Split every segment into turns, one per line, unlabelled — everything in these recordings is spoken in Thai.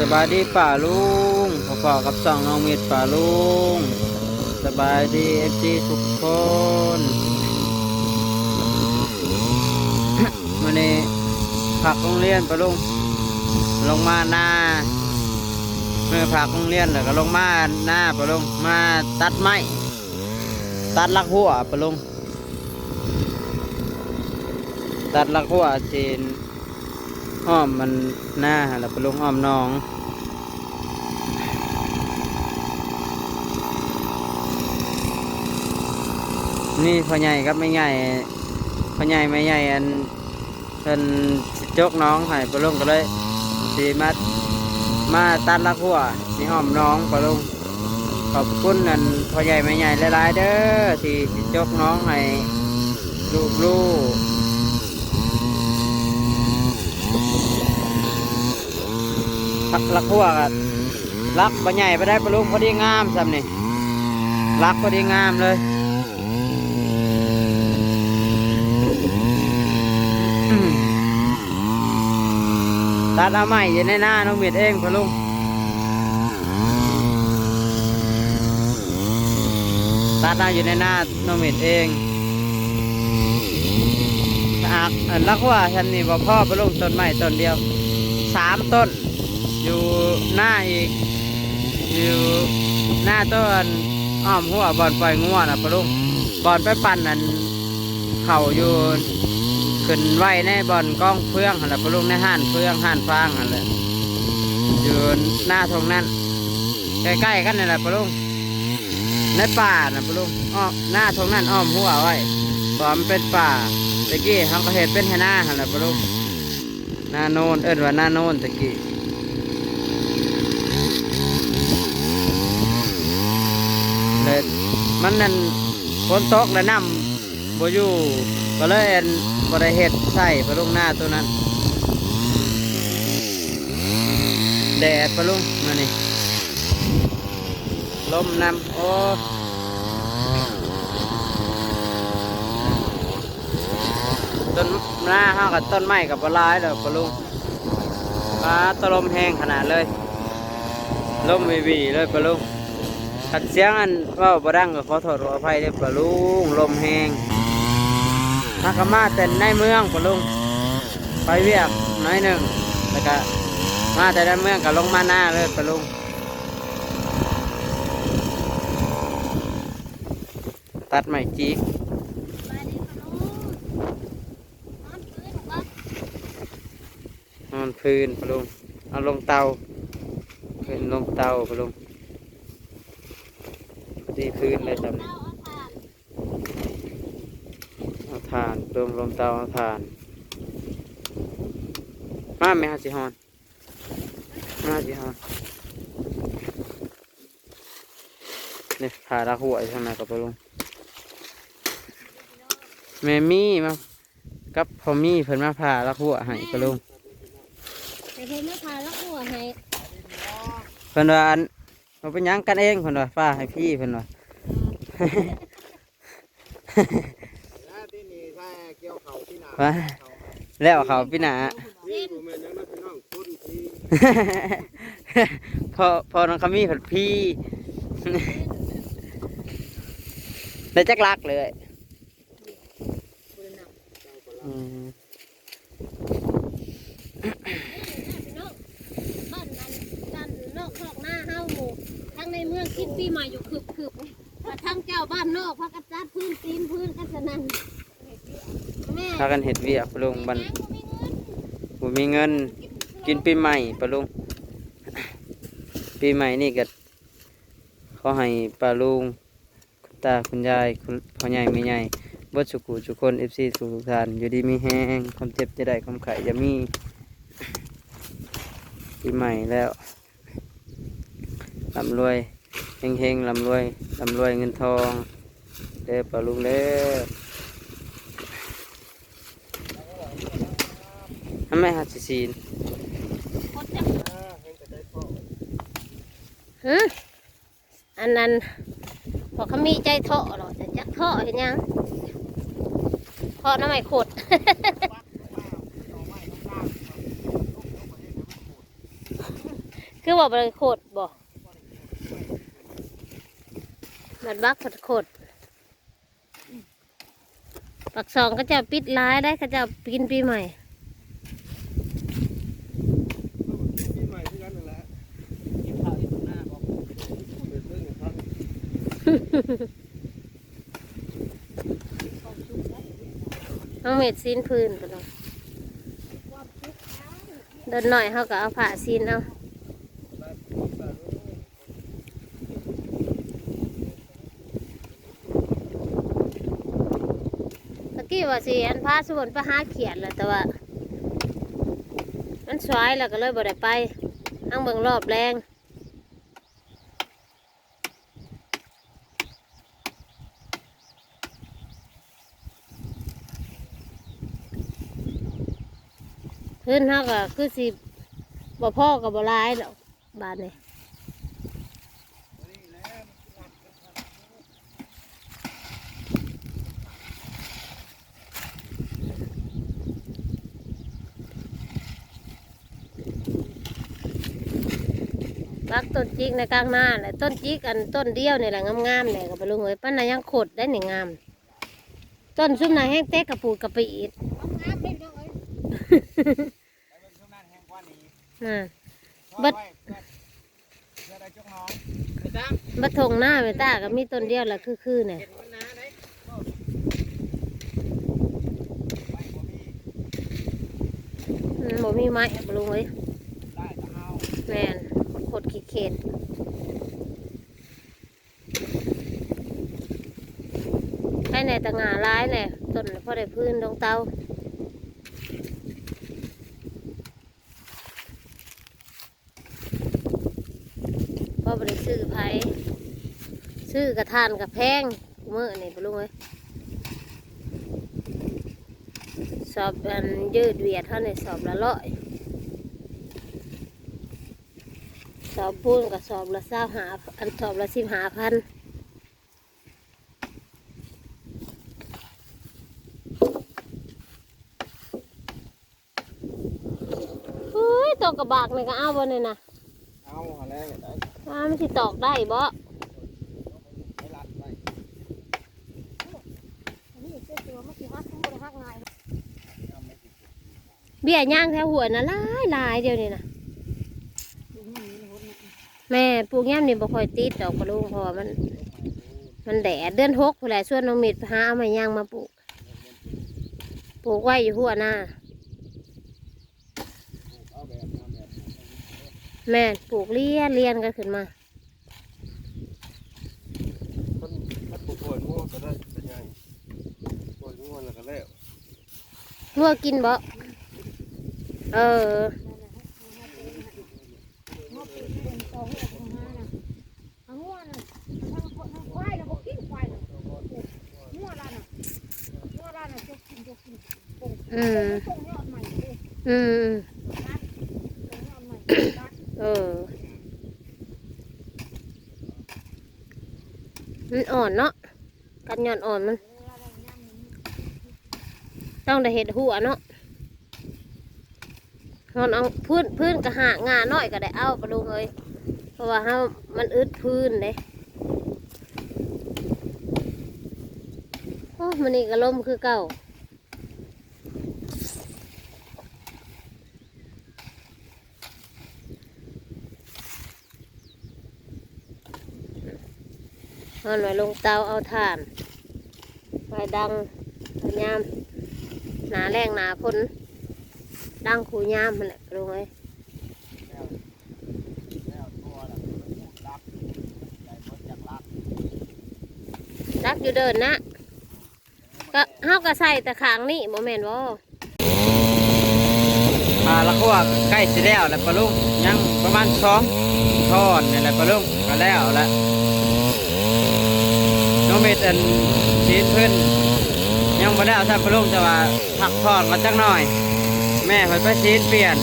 สบายดีป่าลุงพอๆกับสองน้องมิดป่าลุงสบายดีเอฟซีทุกคนวันนี้ผักโรงเรียนป่าลุงลงมาหน้าเมื่อผักโรงเรียนแล้วก็ลงมาหน้าป่าลุงมาตัดไม้ตัดลักหัวป่าลุงตัดลักหัวจีน อ้อมมันหน้าหั่นแล้วไปลงอ้อมน้องนี่พ่อใหญ่ครับไม่ใหญ่พ่อใหญ่ไม่ใหญ่อันเป็นสิจกน้องให้ไปลงก็เลยสีมามาตัดลักหัวสีอ้อมน้องไปลงขอบคุณนั่นพ่อใหญ่ไม่ใหญ่หลายๆเด้อที่สิจกน้องให้ลูกๆ รักรักพวกอะรักบะใหญ่ไปได้ปลุงพอดีงามซ้ำนี่รักพอดีงามเลยอืมตัดเอาใหม่อยู่ในหน้าน้องเมียดเองปลุงตัดเอาอยู่ในหน้าน้องเมียดเองหากอันรักว่าฉันนี่บ่พ่อปลุงต้นไม้ต้นเดียวสามต้น อยู่หน้าอีก อยู่หน้าต้นอ้อมหัวบอลปล่อยงัวนะปะลุงบอลไปปั่นนั่นเข่าอยู่ขึ้นไว้ในบอลกล้องเฟืองหั่นละปะลุงในห้านเฟืองห้านฟางหั่นแหละอยู่หน้าตรงนั้นใกล้ๆกันนี่แหละปะลุงในป่านะปะลุงอ้อมหน้าตรงนั้นอ้อมหัวไว้เพราะมันเป็นป่าตะกี้เขาก็เห็นเป็นหน้าหั่นแหละปะลุงหน้าโนนเอิ้นว่าหน้าโนนตะกี้ ลยมันนั่นฝนตกแล้วน้ำบ่อยู่ก็เลยอั่นบ่ได้เฮ็ดใส่ไปลุงหน้าตัวนั้น แดดไปลุงมานี่ลมนำโอ้ต้นหน้าห้ากับต้นไม้กับปลายเด้อปะลุงมาตะลมแห้งขนาดเลย ลมวีวีเลยปะลุง ขัดเสียงอันว่าบดังก็ขอโทษขออภัยเด้อปะลุงลมแหงนักมาแต่ในเมืองปะลุงไปเวียกน้อยหนึ่งแล้วก็มาแต่ในเมืองก็ลงมาหน้าเลยปะลุงตัดใหม่จีนอนพื้นปะลุงเอาลงเตาพื้นลงเตาปะลุง ดีพื้นเลยจำนี่เอาทานรวมรวมเตาเอาทาน มาไหมฮะสิฮอน มาสิฮอนนี่ผ่าละหัวอยู่ข้างในกับปลุงแม่มี่มากับพอมี่เพิ่นมาผ่าละหัวให้ปลุง
แต่เห็นไม่พาแล้วหัวให้
เพิ่นว่าอัน เราเป็นหยังกันเองเพิ่นว่าฟ้าให้พี่เพิ่นว่า
ที่นี่ถ้าเกี่ยวเขาที่นา
ว่าแล้วเขาพี่หนา
พี่ผมเป็นยังไงพี่น้องคนที่
พอพอน้องขมีผัดพี่ได้จักลักเลยอืม
นอกบ้านนั้นด้านนอกคอกหน้าเฮาหมู่ ทั้งในเมืองกินปีใหม่อยู่คึบคึบแต่ทั้งเจ้าบ้านนอกพักกระจัดพื้นตีนพื้นกันสนั่นแม่
พากันเห็ดเวียกปลุงบัน
ยังบ่มีเงิน
บ่มีเงิน กินปีใหม่ปลุงปีใหม่นี่ก็เขาให้ปลาลุงคุณตาคุณยายคุณพ่อใหญ่แม่ใหญ่บดสุขุทุกคนเอฟซีทุกทาน อยู่ดีมีแห้งความเจ็บจะได้ความไข่จะมีปีใหม่แล้ว ลำรวยเฮงเฮงๆลำรวยลำรวยเงินทองเด้อปลาลุงเด้อทำไมฮัดสิซีน
ฮึอันนั้นพอเขามีใจเทาะหรอจะจักเทาะเห็นยังเทาะน้ำไม่ขดคือว่าบริโคตรบ่ บัดบักผัดโคตรปักสองก็จะปิดร้ายได้ก็จะกินปีใหม่
ปีใหม่ที่กันนั่นแหละ
กินข้าวอยู่ตรงหน้าบอก
เป็นเรื่องของท่าน
น้องเม็ดซีนพื้นไปเนาะเดินหน่อยเขาก็เอาผ้าซีนเอาตะกี้ ว่าสิอันพาส่วนไปหาเขียดแหละแต่ว่า มันสวยแล้วก็เลยบ่ได้ไปอังเบิ่งรอบแรงพื้นเขาก็คือสิบ่พ่อกับบ่ร้ายดอกบาทนี่ รักต้นจิกในกลางหน้าแหละต้นจิกอันต้นเดียวนี่แหละงามๆเนี่ยก็ไปลุงเอ้ยปั้นนายังขดได้หนึ่งงาม ต้นซุ่มนาแห้งเต๊กกระปูกกระปีอีด
ไปเบิ่งช่วงนั้นแห้งกว่านี้
น่ะ
เบิ
เบิ
ด
ด
เพื่อได้จุกน้อง
ไปจ้าง
บัดทงหน้าเมตาก็มีต้นเดียวแหละคือๆเนี่ย
เห็นมันน้าได้
ไม่บ่มี
อืมบ่มีไม้อะบ่ลุงเอ้ย
ได้ก็เอา
แม่น ขดขี้เข็ดให้ในตะงาร้ายเนี่ยต้นพอได้พื้นลงเตาพอบ่ได้ซื้อไผ่ซื้อกระทานกับแพงเมื้อนี่บ่ลุงเอ้ยสอบอันยืดเวียดเท่านี้สอบละร้อย ส อบปูนกับสอบละเศร้าหาอันสอบละสิบหาพันเฮ้ยตอกกระบากนี่ก็เอาบ่เนี่ยนะ
เอาหาแล้วได้
อ้ามันสิตอกได้บ่
ไม่รัดไว้
เบี้ยย่างแถวหัวนะหลายหลายเดียวนี่นะ แม่ปลูกย่ำนี่บ่ค่อยติดดอกกระลุงเพราะว่ามัน มันแดดเดือนหกผู้ใดส่วนน้องมิดไปหาเอาไม้ย่างมาปลูก ปลูกไว้อยู่หัวหน้า
เอาแบบน้ำแบบ
แม่นปลูกเลี้ยนเลี้ยนกันขึ้นมา
มันมันปวดปวดงัวก็ได้เป็นไงปวดงัวแล้วก็แล้ว
วัวกินบ่เอออืม อืมเออ มันอ่อนเนาะ กันย้อนอ่อนมัน ต้องได้เห็ดหัวเนาะนอนเอาพื้นพื้นกระหางาน้อยก็ได้เอาปลาลุงเอ้ยเพราะว่าเฮามันอึดพื้นเด้โอ้มันนี่ก็ล่มคือเก่า เอาหน่อยลงเตาเอาถ่านไฟดังพยายามหนาแรงหนาพ้นดังขูยามมันแหละลงเอ้ย
แล้วตัวละรักใจเบิดจากรัก
รักอยู่เดินนะก็เฮาก็ใส่แต่ขางนี่โมเมนบ่
ปลาละขั้วใกล้สิแล้วแหละปลาลุงยังประมาณสองทอดนี่แหละปลาลุงก็แล้วแหละ น้องเม็ดอันชีนเพิ่นยังบ่ได้เอาใส่ปลาลุงแต่ว่าผักทอดมาจักหน่อย แม่เพิ่นไปชีนเปลี่ยน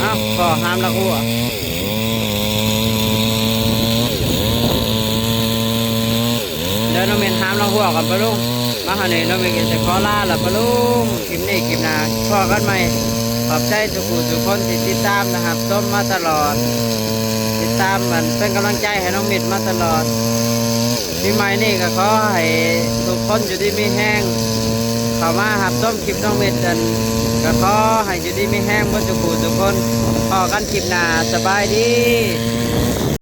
เอ้าก็ห้ามละขั้วเดี๋ยวน้องเม็ดห้ามละขั้วกับปลาลุงมาอาหารนี่น้องเมย์จะขอลาละปะลุงคลิปนี้คลิปหน้าพอกันไหม ขอบใจทุกผู้ทุกคนที่ติดตามนะครับต้มมาตลอด ติดตามมันเป็นกำลังใจให้น้องมิดมาตลอดปีใหม่นี่ก็ขอให้ทุกคนอยู่ดีมีแห้งเข้ามาหับต้มคลิปน้องมิดกันก็ขอให้อยู่ดีมีแห้งเมื่อทุกผู้ทุกคนพอกันคลิปหน้าสบายดี